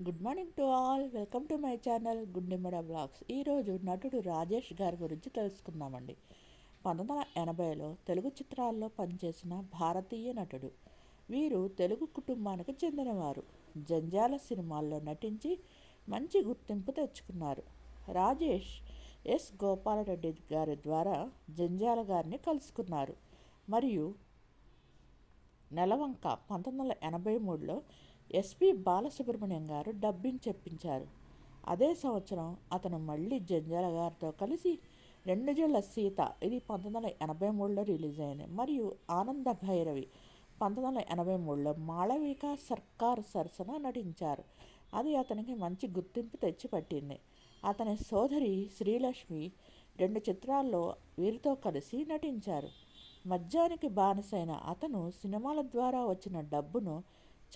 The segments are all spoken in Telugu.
Good morning to all welcome to my channel Gundemmada blogs ఈరోజు నటుడు రాజేష్ గారి గురించి తెలుసుకుందామండి. పంతొమ్మిది వందల ఎనభైలో తెలుగు చిత్రాల్లో పనిచేసిన భారతీయ నటుడు. వీరు తెలుగు కుటుంబానికి చెందినవారు. జంజాల సినిమాల్లో నటించి మంచి గుర్తింపు తెచ్చుకున్నారు. రాజేష్ ఎస్. గోపాలరెడ్డి గారి ద్వారా జంజాల గారిని కలుసుకున్నారు. మరియు నెలవంక పంతొమ్మిది వందల ఎనభై మూడులో ఎస్పి బాలసుబ్రహ్మణ్యం గారు డబ్బింగ్ చెప్పించారు. అదే సంవత్సరం అతను మళ్ళీ జంజాల గారితో కలిసి రెండు జళ్ళ సీత ఇది పంతొమ్మిది వందల ఎనభై మూడులో రిలీజ్ అయింది. మరియు ఆనంద భైరవి పంతొమ్మిది వందల ఎనభై మూడులో మాళవిక సర్కార్ సరసన నటించారు. అది అతనికి మంచి గుర్తింపు తెచ్చిపట్టింది. అతని సోదరి శ్రీలక్ష్మి రెండు చిత్రాల్లో వీరితో కలిసి నటించారు. మద్యానికి బానిసైన అతను సినిమాల ద్వారా వచ్చిన డబ్బును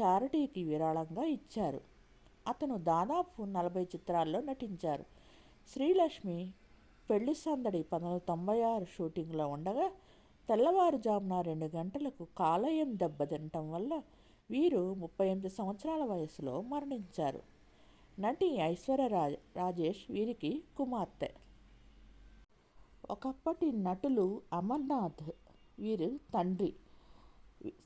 చారిటీకి విరాళంగా ఇచ్చారు. అతను దాదాపు నలభై చిత్రాల్లో నటించారు. శ్రీలక్ష్మి పెళ్ళి సందడి పంతొమ్మిది తొంభై ఆరు షూటింగ్లో ఉండగా తెల్లవారుజామున రెండు గంటలకు కాలేయం దెబ్బతినటం వల్ల వీరు ముప్పై ఎనిమిది సంవత్సరాల వయసులో మరణించారు. నటి ఐశ్వర్య రాజ్ రాజేష్ వీరికి కుమార్తె. ఒకప్పటి నటులు అమర్నాథ్ వీరు తండ్రి.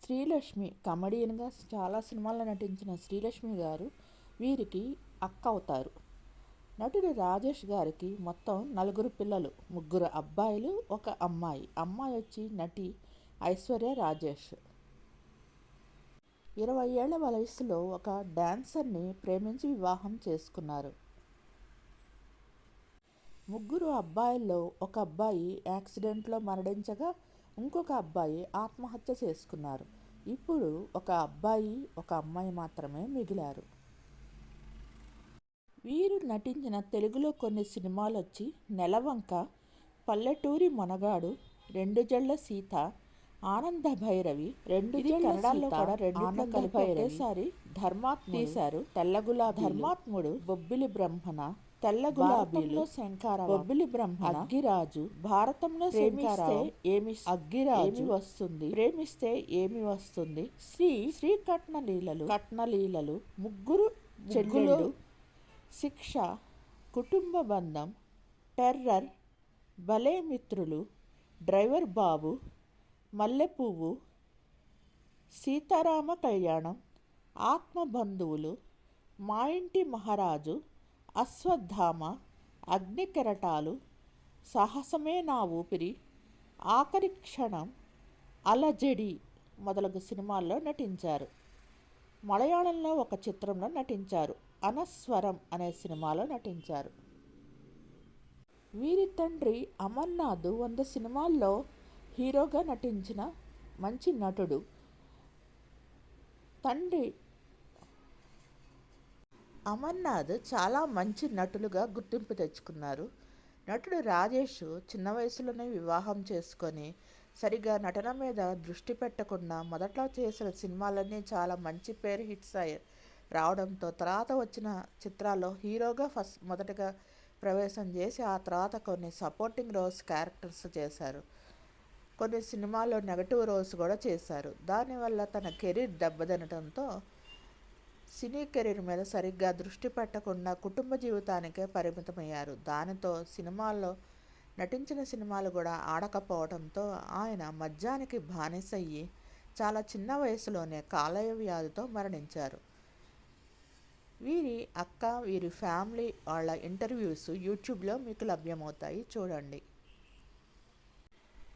శ్రీలక్ష్మి కమెడియన్గా చాలా సినిమాల్లో నటించిన శ్రీలక్ష్మి గారు వీరికి అక్క అవుతారు. నటుడు రాజేష్ గారికి మొత్తం నలుగురు పిల్లలు ముగ్గురు అబ్బాయిలు ఒక అమ్మాయి. అమ్మాయి వచ్చి నటి ఐశ్వర్య రాజేష్. ఇరవై ఏళ్ళ వయసులో ఒక డాన్సర్ని ప్రేమించి వివాహం చేసుకున్నారు. ముగ్గురు అబ్బాయిల్లో ఒక అబ్బాయి యాక్సిడెంట్లో మరణించగా ఇంకొక అబ్బాయి ఆత్మహత్య చేసుకున్నారు. ఇప్పుడు ఒక అబ్బాయి ఒక అమ్మాయి మాత్రమే మిగిలారు. వీరు నటించిన తెలుగులో కొన్ని సినిమాలు వచ్చి నెలవంక పల్లెటూరి మొనగాడు రెండు జళ్ళ సీత ఆనంద భైరవి రెండు కన్నడాల్లో కూడా రెండు కలిపి ఒకేసారి ధర్మాత్మ తీశారు తెల్లగులా ధర్మాత్ముడు బొబ్బిలి బ్రహ్మణ తెల్ల గులాబీలు శంకార బొబ్బిలి బ్రహ్మ అగ్గిరాజు భారతంలో ప్రేమిస్తే ఏమి అగ్గిరాజు వస్తుంది? ప్రేమిస్తే ఏమి వస్తుంది? శ్రీ శ్రీ కట్న లీలలు కట్న లీలలు ముగ్గురు చెల్లెళ్ళు శిక్ష కుటుంబ బంధం టెర్రర్ భలే మిత్రులు డ్రైవర్ బాబు మల్లెపువ్వు సీతారామ కళ్యాణం ఆత్మబంధువులు మా ఇంటి మహారాజు అశ్వత్థామ అగ్నికెరటాలు సాహసమే నా ఊపిరి ఆఖరి క్షణం అలజడి మొదలగు సినిమాల్లో నటించారు. మలయాళంలో ఒక చిత్రంలో నటించారు. అనస్వరం అనే సినిమాలో నటించారు. వీరి తండ్రి అమర్నాథ్ వంద సినిమాల్లో హీరోగా నటించిన మంచి నటుడు. తండ్రి అమర్నాథ్ చాలా మంచి నటులుగా గుర్తింపు తెచ్చుకున్నారు. నటుడు రాజేష్ చిన్న వయసులోనే వివాహం చేసుకొని సరిగా నటన మీద దృష్టి పెట్టకుండా మొదట్లో చేసిన సినిమాలన్నీ చాలా మంచి పేరు హిట్స్ అయ్యి రావడంతో తర్వాత వచ్చిన చిత్రాల్లో హీరోగా ఫస్ట్ మొదటగా ప్రవేశం చేసి ఆ తర్వాత కొన్ని సపోర్టింగ్ రోల్స్ క్యారెక్టర్స్ చేశారు. కొన్ని సినిమాల్లో నెగటివ్ రోల్స్ కూడా చేశారు. దానివల్ల తన కెరీర్ దెబ్బతినడంతో సినీ కెరీర్ మీద సరిగ్గా దృష్టి పెట్టకుండా కుటుంబ జీవితానికే పరిమితమయ్యారు. దానితో సినిమాల్లో నటించిన సినిమాలు కూడా ఆడకపోవడంతో ఆయన మద్యానికి బానిసయ్యి చాలా చిన్న వయసులోనే కాలేయ వ్యాధితో మరణించారు. వీరి అక్క వీరి ఫ్యామిలీ వాళ్ళ ఇంటర్వ్యూస్ యూట్యూబ్లో మీకు లభ్యమవుతాయి. చూడండి.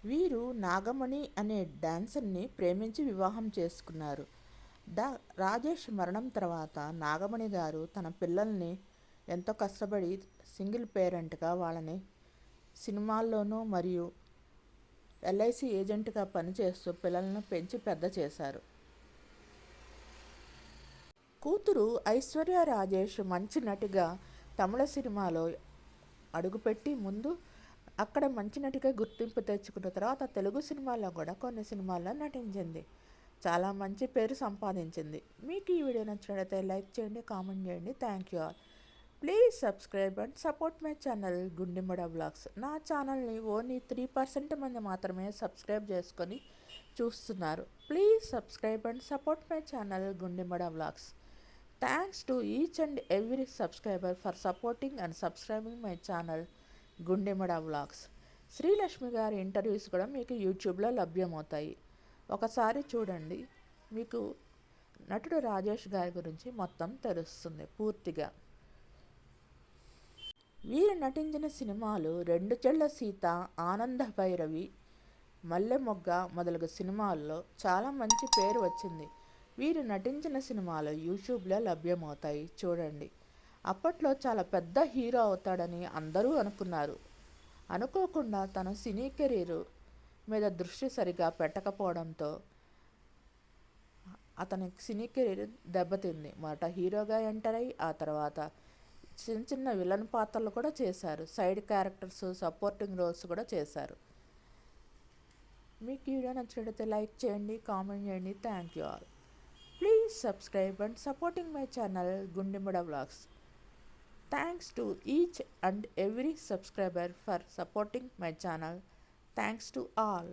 వీరు నాగమణి అనే డాన్సర్ని ప్రేమించి వివాహం చేసుకున్నారు. దా రాజేష్ మరణం తర్వాత నాగమణి గారు తన పిల్లల్ని ఎంతో కష్టపడి సింగిల్ పేరెంట్గా వాళ్ళని సినిమాల్లోనూ మరియు ఎల్ఐసి ఏజెంట్గా పనిచేస్తూ పిల్లలను పెంచి పెద్ద చేశారు. కూతురు ఐశ్వర్య రాజేష్ మంచి నటిగా తమిళ సినిమాలో అడుగుపెట్టి ముందు అక్కడ మంచి నటిగా గుర్తింపు తెచ్చుకున్న తర్వాత తెలుగు సినిమాల్లో కూడా కొన్ని సినిమాల్లో నటించింది. చాలా మంచి పేరు సంపాదించింది. మీకు ఈ వీడియో నచ్చినట్లయితే లైక్ చేయండి కామెంట్ చేయండి. Thank you all. Please subscribe and support my channel Gundemada blogs. నా ఛానల్ని ఓన్లీ త్రీ పర్సెంట్ మంది మాత్రమే సబ్స్క్రైబ్ చేసుకొని చూస్తున్నారు. Please subscribe and support my channel Gundemada blogs. Thanks to each and every subscriber for supporting and subscribing my channel Gundemada vlogs Srilakshmi గారి ఇంటర్వ్యూస్ కూడా మీకు యూట్యూబ్లో లభ్యమవుతాయి. ఒకసారి చూడండి. మీకు నటుడు రాజేష్ గారి గురించి మొత్తం తెలుస్తుంది పూర్తిగా. వీరు నటించిన సినిమాలు రెండు చెళ్ళ సీత ఆనంద భైరవి మల్లె మొగ్గ మొదలగు సినిమాల్లో చాలా మంచి పేరు వచ్చింది. వీరు నటించిన సినిమాలు యూట్యూబ్లో లభ్యమవుతాయి చూడండి. అప్పట్లో చాలా పెద్ద హీరో అవుతాడని అందరూ అనుకున్నారు. అనుకోకుండా తన సినీ కెరీర్ మీద దృష్టి సరిగా పెట్టకపోవడంతో అతని సినీ కెరీర్ దెబ్బతింది. మొదట హీరోగా ఎంటర్ అయ్యి ఆ తర్వాత చిన్న చిన్న విలన్ పాత్రలు కూడా చేశారు. సైడ్ క్యారెక్టర్స్ సపోర్టింగ్ రోల్స్ కూడా చేశారు. మీకు వీడియో నచ్చినట్లయితే లైక్ చేయండి కామెంట్ చేయండి. Thank you all. Please subscribe and supporting my channel Gundemuda vlogs. Thanks to each and every subscriber for supporting my channel. Thanks to all